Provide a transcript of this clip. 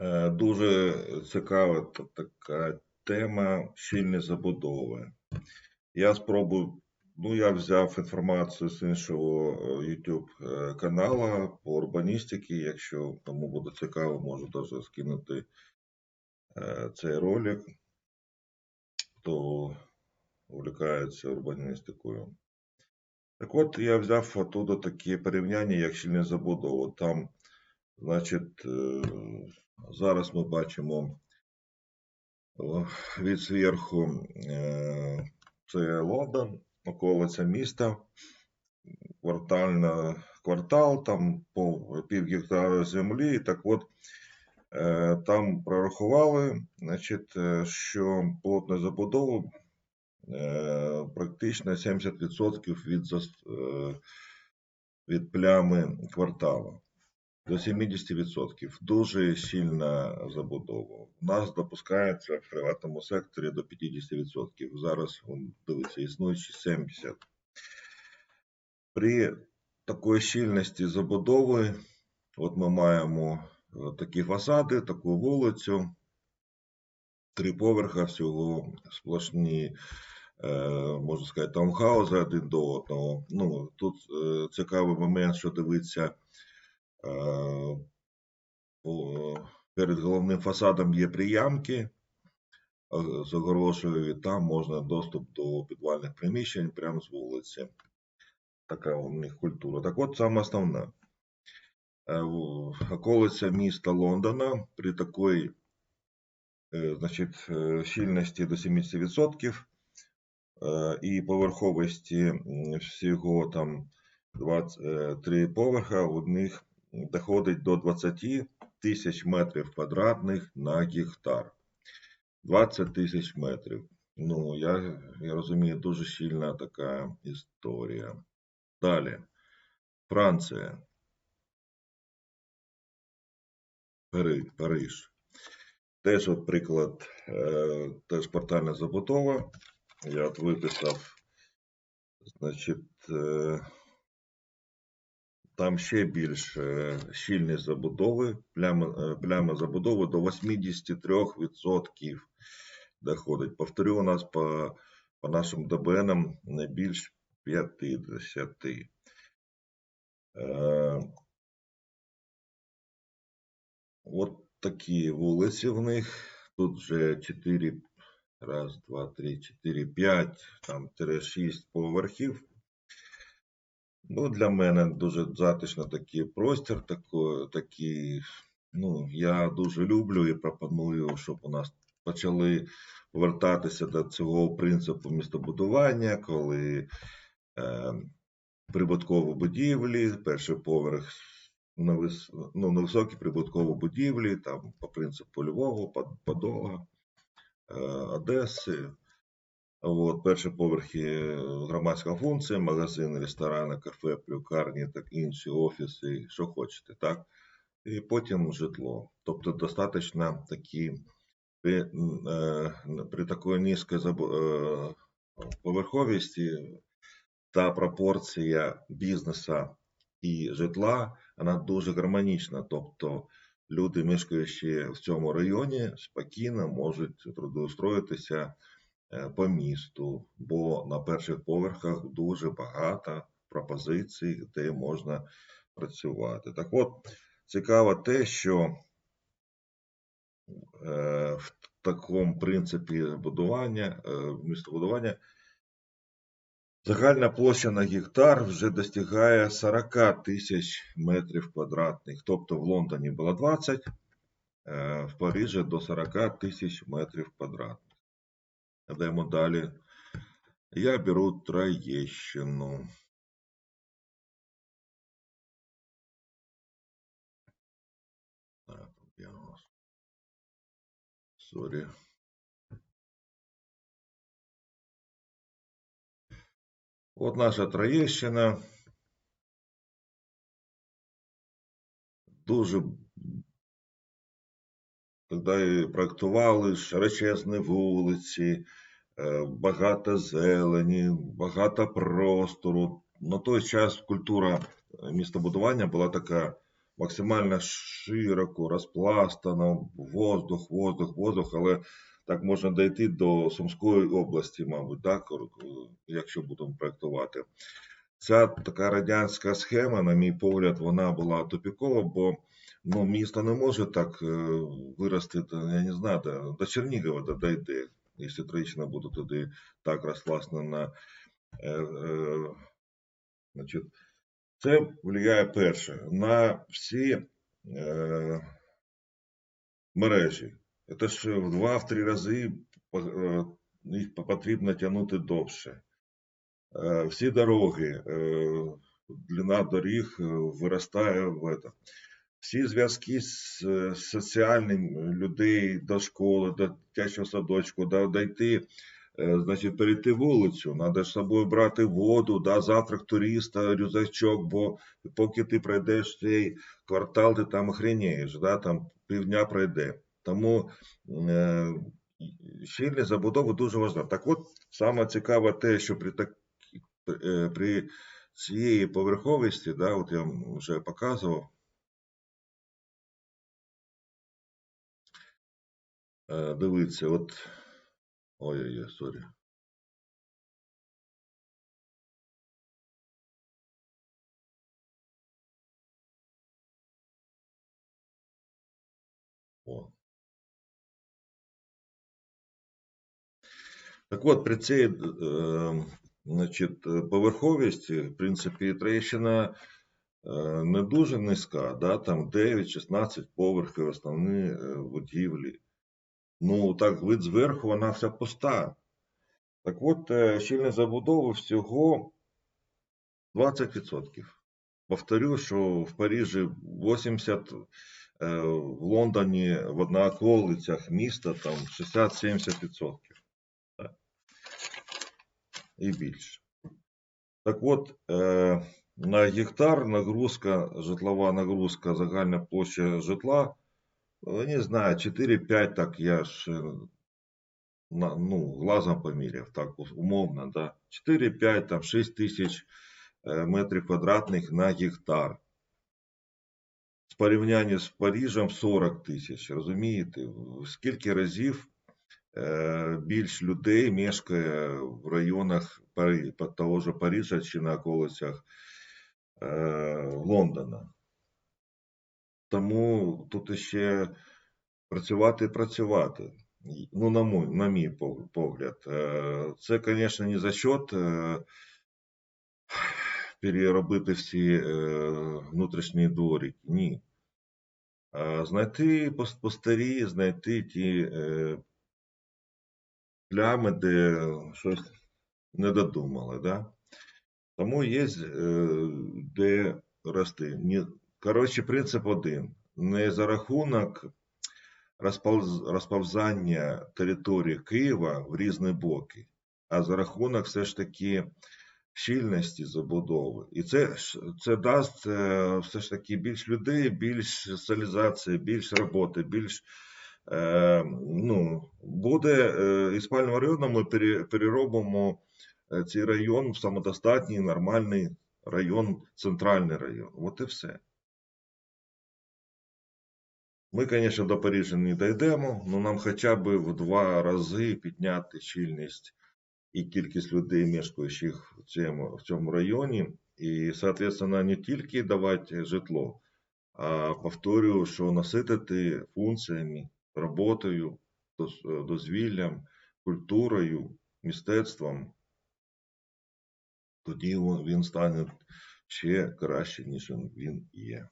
Е, Дуже цікава така тема щільні забудови. Я спробую, ну я взяв інформацію з іншого е, YouTube е, каналу по урбаністиці. Якщо кому буде цікаво, можу даже скинути цей ролик, хто увлікається урбаністикою. Так от я взяв оттуда такі порівняння, як щільні забудови. Там, значить, зараз ми бачимо від зверху е, це Лондон, околиця міста, квартальна, квартал, там пів гектара землі. Так от е, там прорахували, значить, е, що плотна забудова практично 70% від, від плями кварталу. До 70%. Дуже щільна забудова. У нас допускається в приватному секторі до 50%. Зараз, он, дивіться, існуючі 70%. При такої щільності забудови, от ми маємо е, такі фасади, таку вулицю, три поверха всього, сплошні, е, можна сказати, таунхаузи один до одного. Ну, тут е, цікавий момент, що дивиться. Е, перед головним фасадом є приямки е, з огорожею, і там можна доступ до підвальних приміщень прямо з вулиці. Така у них культура. Так от саме основне. Е, Околиця міста Лондона при такій значить, щільності до 70% е, і поверховості всього там 23 поверха, у них доходить до 20 тисяч метрів квадратних на гектар. 20 тисяч метрів. Ну, я, я розумію, дуже щільна така історія. Далі. Франція. Париж. Теж от приклад, е, теж портальна забудова. Я от виписав, значить, е, там ще більш е, щільність забудови, пляма, е, пляма забудови до 83% доходить. Повторю, у нас по, по нашим ДБНам не більш 50. Е, От такі вулиці в них. Тут вже 4, раз, два, три, 4, 5, там тире 6 поверхів. Ну, для мене дуже затишно такий простір, тако, такий, ну, я дуже люблю і пропоную, щоб у нас почали повертатися до цього принципу містобудування, коли е, прибуткові будівлі, перший поверх на, вис... ну, на високі прибуткові будівлі, там по принципу Львова, Под- Подола, е, Одеси. От, перші поверхи е, громадська функція, магазини, ресторани, кафе, плюкарні, так інші офіси, що хочете, так? І потім житло. Тобто достатньо такі при, м, е, при такій низькій е, та пропорція бізнесу і житла, вона дуже гармонічна. Тобто люди, мешкаючи в цьому районі, спокійно можуть трудоустроїтися е, по місту, бо на перших поверхах дуже багато пропозицій, де можна працювати. Так от, цікаво те, що е, в такому принципі будування, е, містобудування, загальна площа на гектар вже достигає 40 тисяч метрів квадратних. Тобто в Лондоні було 20, е, в Парижі до 40 тисяч метрів квадратних. Йдемо далі. Я беру Троєщину. Так, я у нас. Сорі. От наша Троєщина. Дуже тоді проектували широчезні вулиці, е, багато зелені, багато простору. На той час культура містобудування була така максимально широко, розпластано, воздух, воздух, воздух, але так можна дійти до Сумської області, мабуть, так, якщо будемо проєктувати. Ця така радянська схема, на мій погляд, вона була тупікова, бо ну, місто не може так е, вирости, я не знаю, до, до Чернігова дійде, якщо тричина буде туди так розпластано. Е, е, значить, це впливає перше на всі е, мережі. Це ж в два-три рази е, їх потрібно тягнути довше. Е, всі дороги, длина доріг виростає в это. Всі зв'язки з соціальним людей до школи, до дитячого садочку, до, дойти, значить, перейти вулицю, треба з собою брати воду, да, завтрак туриста, рюкзачок, бо поки ти пройдеш цей квартал, ти там охренієш, да, там півдня пройде. Тому е, щільність забудови дуже важлива. Так от, саме цікаве те, що при так, Е, при цієї поверховості, да, от я вже показував, дивіться, от ой-ой-ой, сорі. О. Так от, при цій е, Значить, е, поверховість, в принципі, Троєщина е, не дуже низька, да? там 9-16 поверхів основні е, будівлі. Ну, так, вид зверху, вона вся пуста. Так от, щільна забудова всього 20%. Повторю, що в Парижі 80, в Лондоні в однооколицях міста там 60-70% і більше. Так от, е, на гектар нагрузка, житлова нагрузка, загальна площа житла, не знаю, 4-5, так я ж е, ну, глазом поміряв, так умовно, да. 4-5, там 6 тисяч е, метрів квадратних на гектар. З порівняння з Парижем 40 тисяч, розумієте? Скільки разів Е, більш людей мешкає в районах того ж Парижа чи на околицях Лондона. Тому тут ще працювати і працювати. Ну, на мій, на мій погляд. Е, це, звісно, не за счет переробити всі внутрішні дворики. Ні. Знайти по старі, знайти ті плями, де щось не додумали. Да? Тому є е, де рости. Коротше, принцип один. Не за рахунок розповзання території Києва в різні боки, а за рахунок все ж таки щільності забудови. І це це дасть е, все ж таки більш людей, більш соціалізації, більш роботи, більш Е, ну, буде е, із спального району ми переробимо е, цей район в самодостатній, нормальний район, центральний район. От і все. Ми, звісно, до Парижа не дійдемо, але нам хоча б в два рази підняти щільність і кількість людей, мешкаючих в цьому, в цьому районі, і, соответственно, не тільки давати житло, а повторюю, що наситити функціями роботою, дозвіллям, культурою, мистецтвом, тоді він стане ще краще, ніж він є.